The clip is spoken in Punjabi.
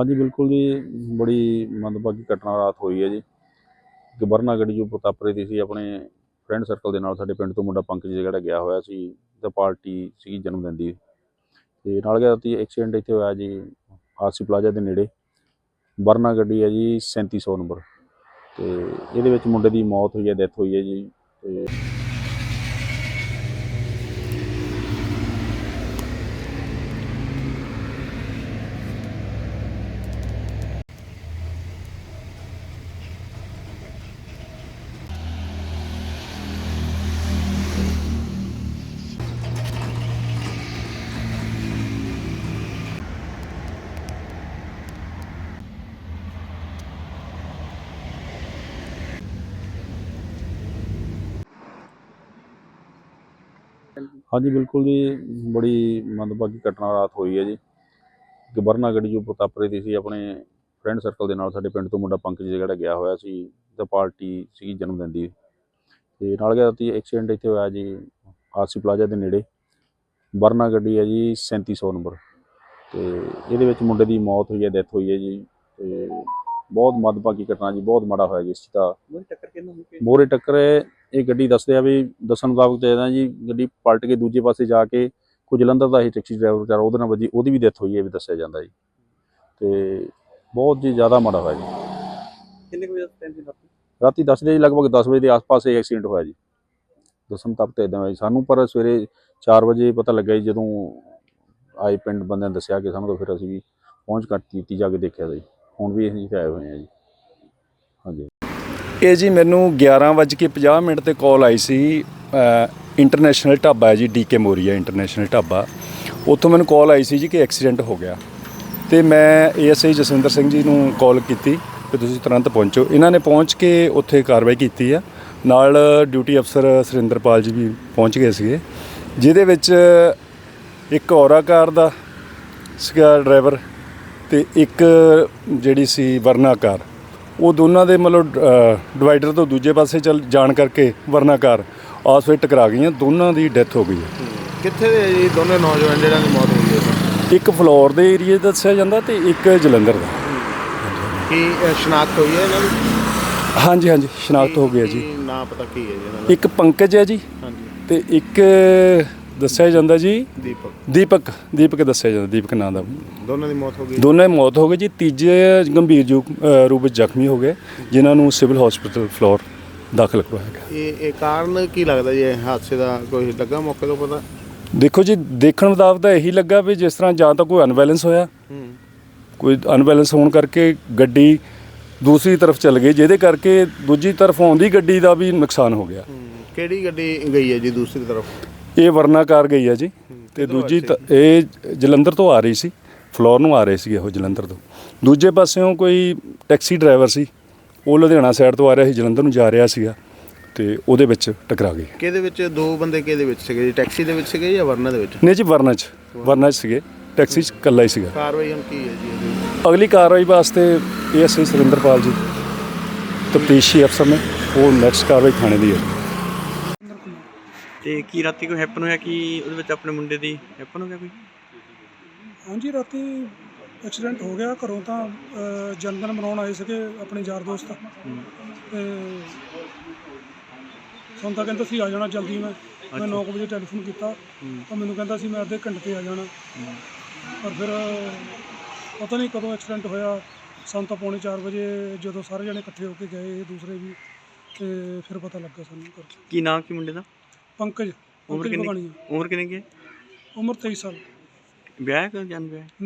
ਹਾਂਜੀ, ਬਿਲਕੁਲ ਜੀ। ਬੜੀ ਮੰਦਭਾਗੀ ਘਟਨਾ ਰਾਤ ਹੋਈ ਹੈ ਜੀ। ਕਿ ਗੱਡੀ ਜੋ ਪ੍ਰਤਾਪਰੇ ਦੀ ਸੀ। ਆਪਣੇ ਫਰੈਂਡ ਸਰਕਲ ਦੇ ਨਾਲ ਸਾਡੇ ਪਿੰਡ ਤੋਂ ਮੁੰਡਾ ਪੰਕਜ ਜਿਹੜਾ ਗਿਆ ਹੋਇਆ ਸੀ। ਤੇ ਪਾਰਟੀ ਸੀ ਜਨਮ ਦਿਨ ਦੀ। ਤੇ ਨਾਲ ਗਿਆ ਤੀ ਐਕਸੀਡੈਂਟ ਇੱਥੇ ਹੋਇਆ ਜੀ, ਆਰਸੀ ਪਲਾਜ਼ਾ ਦੇ ਨੇੜੇ। ਵਰਨਾ ਗੱਡੀ ਹੈ ਜੀ 3700 ਨੰਬਰ। ਤੇ ਇਹਦੇ ਵਿੱਚ ਮੁੰਡੇ ਦੀ ਮੌਤ ਹੋਈ ਹੈ, ਡੈਥ ਹੋਈ ਹੈ ਜੀ। ਤੇ ਹਾਂਜੀ ਬਿਲਕੁਲ ਜੀ। ਬੜੀ ਮੰਦਭਾਗੀ ਘਟਨਾ ਰਾਤ ਹੋਈ ਹੈ ਜੀ। ਕਿ ਵਰਨਾ ਗੱਡੀ ਜੋ ਪ੍ਰਤਾਪਰੇ ਦੀ ਸੀ ਆਪਣੇ ਫਰੈਂਡ ਸਰਕਲ ਦੇ ਨਾਲ ਸਾਡੇ ਪਿੰਡ ਤੋਂ ਮੁੰਡਾ ਪੰਕਜ ਜਿਹੜਾ ਗਿਆ ਹੋਇਆ ਸੀ ਤੇ ਪਾਰਟੀ ਸੀ ਜਨਮ ਦਿਨ ਦੀ। ਤੇ ਨਾਲ ਗਿਆ ਤੀ ਐਕਸੀਡੈਂਟ ਇੱਥੇ ਹੋਇਆ ਜੀ ਆਰਸੀ ਪਲਾਜ਼ਾ ਦੇ ਨੇੜੇ। ਵਰਨਾ ਗੱਡੀ ਹੈ ਜੀ 3700 ਨੰਬਰ। ਤੇ ਇਹਦੇ ਵਿੱਚ ਮੁੰਡੇ ਦੀ ਮੌਤ ਹੋਈ ਹੈ ਡੈਥ ਹੋਈ ਹੈ ਜੀ। ਤੇ ਬਹੁਤ ਮੰਦਭਾਗੀ ਘਟਨਾ ਜੀ ਬਹੁਤ ਮਾੜਾ ਹੋਇਆ ਜੀ ਇਸ ਦਾ। ਮੈਨੂੰ ਟੱਕਰ ਕਿਹਨੂੰ ਹੋਈ ਮੋਰੇ ਟੱਕਰ ਇਹ ਗੱਡੀ ਦੱਸਦੇ ਆ ਵੀ ਦੱਸਣ ਮੁਤਾਬਕ ਤੇ ਇਹਦਾ ਜੀ ਗੱਡੀ ਪਲਟ ਕੇ ਦੂਜੇ ਪਾਸੇ ਜਾ ਕੇ ਕੋਈ ਜਲੰਧਰ ਦਾ ਹੀ ਟੈਕਸੀ ਡਰਾਈਵਰ ਵਿਚਾਰਾ ਉਹਦੇ ਨਾਲ ਵੱਜੀ ਉਹਦੀ ਵੀ ਡੈਥ ਹੋਈ ਹੈ ਵੀ ਦੱਸਿਆ ਜਾਂਦਾ ਜੀ। ਤੇ ਬਹੁਤ ਜੀ ਜ਼ਿਆਦਾ ਮਾੜਾ ਹੋਇਆ ਜੀ। ਕਿੰਨੇ ਕੁ ਵਜੇ ਟਾਈਮ ਸੀ ਰਾਤੀ? ਰਾਤੀ ਦੱਸਦੇ ਜੀ ਲਗਭਗ 10 ਵਜੇ ਦੇ ਆਸ-ਪਾਸ ਇਹ ਐਕਸੀਡੈਂਟ ਹੋਇਆ ਜੀ। ਦੱਸਣ ਤੱਕ ਤੇ ਇਦਾਂ ਹੋਇਆ ਜੀ। ਸਾਨੂੰ ਪਰ ਸਵੇਰੇ 4 ਵਜੇ ਪਤਾ ਲੱਗਾ ਜੀ ਜਦੋਂ ਆਏ ਪਿੰਡ ਬੰਦਿਆਂ ਨੇ ਦੱਸਿਆ ਕਿ ਸਾਨੂੰ ਤਾਂ ਫਿਰ ਅਸੀਂ ਵੀ ਪਹੁੰਚ ਕਰ ਕੀਤੀ ਜਾ ਕੇ ਦੇਖਿਆ ਜੀ। ਹੁਣ ਵੀ ਅਸੀਂ ਆਏ ਹੋਏ ਹਾਂ ਜੀ। ਹਾਂਜੀ। ਇਹ ਜੀ ਮੈਨੂੰ 11:50 ਮਿੰਟ ਤੇ ਕਾਲ ਆਈ ਸੀ ਇੰਟਰਨੈਸ਼ਨਲ ਢਾਬਾ ਹੈ ਜੀ ਡੀਕੇ ਮੋਰੀਆ ਇੰਟਰਨੈਸ਼ਨਲ ਢਾਬਾ। ਉੱਥੋਂ ਮੈਨੂੰ ਕਾਲ ਆਈ ਸੀ ਜੀ ਕਿ ਐਕਸੀਡੈਂਟ ਹੋ ਗਿਆ। ਤੇ ਮੈਂ ਏਐਸਆਈ ਜਸਵਿੰਦਰ ਸਿੰਘ ਜੀ ਨੂੰ ਕਾਲ ਕੀਤੀ ਕਿ ਤੁਸੀਂ ਤੁਰੰਤ ਪਹੁੰਚੋ। ਇਹਨਾਂ ਨੇ ਪਹੁੰਚ ਕੇ ਉੱਥੇ ਕਾਰਵਾਈ ਕੀਤੀ ਆ। ਨਾਲ ਡਿਊਟੀ ਅਫਸਰ ਸੁਰਿੰਦਰਪਾਲ ਜੀ ਵੀ ਪਹੁੰਚ ਗਏ ਸੀਗੇ, ਜਿਹਦੇ ਵਿੱਚ ਇੱਕ ਔਰਾ ਕਾਰ ਦਾ ਸੀਗਾ ਡਰਾਈਵਰ ਤੇ ਇੱਕ ਜਿਹੜੀ ਸੀ ਵਰਨਾ ਕਾਰ। ਉਹ ਦੋਨਾਂ ਦੇ ਮਤਲਬ ਡਿਵਾਈਡਰ ਤੋਂ ਦੂਜੇ ਪਾਸੇ ਚੱਲ ਜਾਣ ਕਰਕੇ ਵਰਨਾ ਕਾਰ ਆਸ ਵਿੱਚ ਟਕਰਾ ਗਈਆਂ ਦੋਨਾਂ ਦੀ ਡੈਥ ਹੋ ਗਈ ਹੈ। ਕਿੱਥੇ ਦੇ ਜੀ ਦੋਨੇ ਨੌਜਵਾਨ ਜਿਹੜਿਆਂ ਦੀ ਮੌਤ ਹੋਈ ਹੈ ਇੱਕ ਫਲੋਰ ਦੇ ਏਰੀਏ ਦਾ ਦੱਸਿਆ ਜਾਂਦਾ ਤੇ ਇੱਕ ਜਲੰਧਰ ਦਾ। ਕੀ ਸ਼ਨਾਖਤ ਹੋਈ ਹੈ ਇਹਨਾਂ ਦੀ? ਹਾਂਜੀ ਹਾਂਜੀ ਸ਼ਨਾਖਤ ਹੋ ਗਿਆ ਜੀ। ਨਾਂ ਪਤਾ ਕੀ ਹੈ ਜੀ ਇਹਨਾਂ ਦਾ? ਇੱਕ ਪੰਕਜ ਹੈ ਜੀ ਹਾਂਜੀ। ਤੇ ਇੱਕ ਦੱਸਿਆ ਜਾਂਦਾ ਜੀ? ਦੀਪਕ। ਦੀਪਕ ਦੀਪਕ ਦੱਸਿਆ ਜਾਂਦਾ ਦੀਪਕ ਨਾਂ ਦਾ। ਦੋਨਾਂ ਦੀ ਮੌਤ ਹੋ ਗਈ। ਦੋਨੇ ਮੌਤ ਹੋ ਗਈ ਜੀ ਤੀਜੇ ਗੰਭੀਰ ਜੂ- ਅ, ਰੂਪ ਵਿੱਚ ਜ਼ਖਮੀ ਹੋ ਗਏ ਜਿਨ੍ਹਾਂ ਨੂੰ ਸਿਵਲ ਹਸਪੀਟਲ ਫਲੋਰ ਦਾਖਲ ਕਰਵਾਇਆ ਗਿਆ। ਇਹ ਇਹ ਕਾਰਨ ਕੀ ਲੱਗਦਾ ਜੀ ਇਹ ਹਾਦਸੇ ਦਾ ਕੋਈ ਲੱਗਾ ਮੌਕੇ ਤੋਂ ਪਤਾ? ਦੇਖੋ ਜੀ ਦੇਖਣ ਮੁਤਾਬਕ ਤਾਂ ਇਹੀ ਲੱਗਾ ਵੀ ਜਿਸ ਤਰ੍ਹਾਂ ਜਾਂ ਤਾਂ ਕੋਈ ਅਨਬੈਲੈਂਸ ਹੋਇਆ। ਹੂੰ। ਕੋਈ ਅਨਬੈਲੈਂਸ ਹੋਣ ਕਰਕੇ ਗੱਡੀ ਦੂਸਰੀ ਤਰਫ ਚੱਲ ਗਈ ਜਿਹਦੇ ਕਰਕੇ ਦੂਜੀ ਤਰਫ ਆਉਂਦੀ ਗੱਡੀ ਦਾ ਵੀ ਨੁਕਸਾਨ ਹੋ ਗਿਆ। ਕਿਹੜੀ ਗੱਡੀ ਗਈ ਹੈ ਜੀ ਦੂਸਰੀ ਤਰਫ? ਇਹ ਵਰਨਾ ਕਾਰ ਗਈ ਹੈ ਜੀ। ਤੇ ਦੂਜੀ ਤ- ਇਹ ਜਲੰਧਰ ਤੋਂ ਆ ਰਹੀ ਸੀ। ਫਲੋਰ ਨੂੰ ਆ ਰਹੇ ਸੀ ਉਹ ਜਲੰਧਰ ਤੋਂ। ਦੂਜੇ ਪਾਸਿਓਂ ਕੋਈ ਟੈਕਸੀ ਡਰਾਈਵਰ ਸੀ। ਉਹ ਲੁਧਿਆਣਾ ਸਾਈਡ ਤੋਂ ਆ ਰਿਹਾ ਸੀ ਜਲੰਧਰ ਨੂੰ ਜਾ ਰਿਹਾ ਸੀਗਾ। ਤੇ ਉਹਦੇ ਵਿੱਚ ਟਕਰਾ ਗਈ। ਕਿਹਦੇ ਵਿੱਚ? ਦੋ ਬੰਦੇ ਕਿਹਦੇ ਵਿੱਚ ਸੀਗੇ ਜੀ? ਟੈਕਸੀ ਦੇ ਵਿੱਚ ਸੀਗੇ ਜਾਂ ਵਰਨਾ ਦੇ ਵਿੱਚ? ਨਹੀਂ ਜੀ ਵਰਨਾ 'ਚ। ਵਰਨਾ 'ਚ ਸੀਗੇ। ਟੈਕਸੀ 'ਚ ਇਕੱਲਾ ਹੀ ਸੀਗਾ। ਕਾਰਵਾਈ ਹੁਣ ਕੀ ਹੈ ਜੀ ਅਗਲੀ ਕਾਰਵਾਈ ਵਾਸਤੇ ਏਐਸਆਈ ਸੁਰਿੰਦਰਪਾਲ ਜੀ ਤਫਤੀਸ਼ੀ ਅਫਸਰ ਨੇ। ਉਹ ਨੈਕਸਟ ਕਾਰਵਾਈ ਥਾਣੇ ਦੀ ਹੈ। ਤੇ ਕੀ ਰਾਤੀ ਕੋਈ ਹੈਪਨ ਹੋਇਆ? ਕਿ ਉਹਦੇ ਵਿੱਚ ਆਪਣੇ ਮੁੰਡੇ ਦੀ ਹੈਪਨ ਹੋ ਗਿਆ ਕੋਈ? ਹਾਂਜੀ ਰਾਤੀ ਐਕਸੀਡੈਂਟ ਹੋ ਗਿਆ ਘਰੋਂ ਤਾਂ ਅ, ਜਨਮ ਦਿਨ ਮਨਾਉਣ ਆਏ ਸੀਗੇ ਆਪਣੇ ਯਾਰ ਦੋਸਤ। ਤੇ ਸਾਨੂੰ ਤਾਂ ਕਹਿੰਦਾ ਸੀ ਆ ਜਾਣਾ ਜਲਦੀ ਮੈਂ। ਮੈਂ 9 ਵਜੇ ਟੈਲੀਫੋਨ ਕੀਤਾ। ਤਾਂ ਮੈਨੂੰ ਕਹਿੰਦਾ ਸੀ ਮੈਂ ਅੱਧੇ ਘੰਟੇ ਤੇ ਆ ਜਾਣਾ। ਪਰ ਫਿਰ ਪਤਾ ਨਹੀਂ ਕਦੋਂ ਐਕਸੀਡੈਂਟ ਹੋਇਆ। ਸਾਨੂੰ ਤਾਂ ਪੌਣੇ 4 ਵਜੇ ਜਦੋਂ ਸਾਰੇ ਜਣੇ ਇਕੱਠੇ ਹੋ ਕੇ ਗਏ ਦੂਸਰੇ ਵੀ। ਤੇ ਫਿਰ ਪਤਾ ਲੱਗਾ ਸਾਨੂੰ। ਕੀ ਨਾਮ ਕੀ ਮੁੰਡੇ ਦਾ? ਪੰਕਜ ਉਮਰ ਕਿੰਨੀ ਉਮਰ ਕਿੰਨੀ ਕੀ ਹੈ? ਉਮਰ 23 ਸਾਲ। ਵਿਆਹ ਹੈ ਕਿ ਵਿਆਹ ਹੈ?